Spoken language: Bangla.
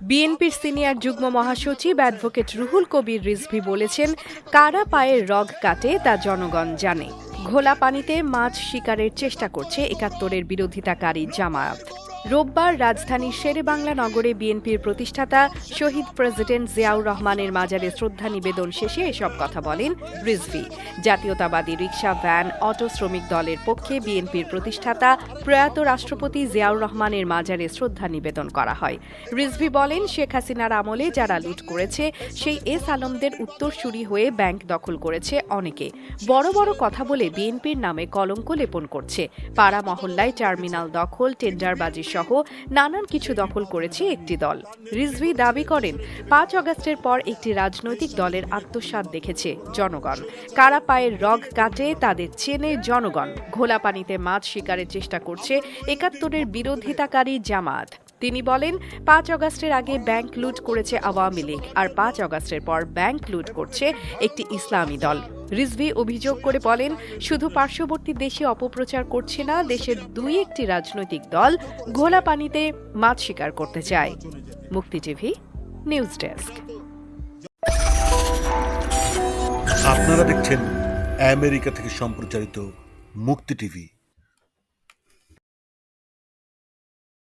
বিএনপির সিনিয়র যুগ্ম মহাসচিব অ্যাডভোকেট রুহুল কবির রিজভি বলেছেন, কারা পায়ের রগ কাটে তা জনগণ জানে। ঘোলা পানিতে মাছ শিকারের চেষ্টা করছে একাত্তরের বিরোধিতাকারী জামায়াত। রোববার রাজধানীর শেরেবাংলা নগরে বিএনপির প্রতিষ্ঠাতা শহীদ প্রেসিডেন্ট জিয়াউর রহমানের মাজারে শ্রদ্ধা নিবেদন শেষে এসব কথা বলেন রিজভি। জাতীয়তাবাদী রিকশা, ভ্যান, অটো শ্রমিক দলের পক্ষে বিএনপির প্রতিষ্ঠাতা প্রয়াত রাষ্ট্রপতি জিয়াউর রহমানের মাজারে শ্রদ্ধা নিবেদন করা হয়। রিজভি বলেন, শেখ হাসিনার আমলে যারা লুট করেছে, সেই এস আলমদের উত্তরসূরি হয়ে ব্যাংক দখল করেছে অনেকে। বড় বড় কথা বলে বিএনপির নামে কলঙ্ক লেপন করছে। পাড়া মহল্লায় টার্মিনাল দখল, টেন্ডারবাজি সহ নানান কিছু দখল করেছে একটি দল। রিজভি দাবি করেন, পাঁচ অগস্টের পর একটি রাজনৈতিক দলের আত্মসাত দেখেছে জনগণ। কারা পায়ের রগ কাটে তাদের চেনে জনগণ। ঘোলা পানিতে মাছ শিকারের চেষ্টা করছে একাত্তরের বিরোধিতাকারী জামাত। তিনি বলেন, পাঁচ অগস্টের আগে ব্যাংক লুট করেছে আওয়ামী লীগ, আর পাঁচ অগস্টের পর ব্যাংক লুট করছে একটি ইসলামী দল। রিজভি অভিযোগ করে বলেন, শুধু পার্শ্ববর্তী দেশে অপপ্রচার করছে না, দেশের দুই একটি রাজনৈতিক দল ঘোলা পানিতে মাছ শিকার করতে চায়। মুক্তি টিভি, নিউজ ডেস্ক। আপনারা দেখছেন আমেরিকা থেকে সম্প্রচারিত মুক্তি টিভি।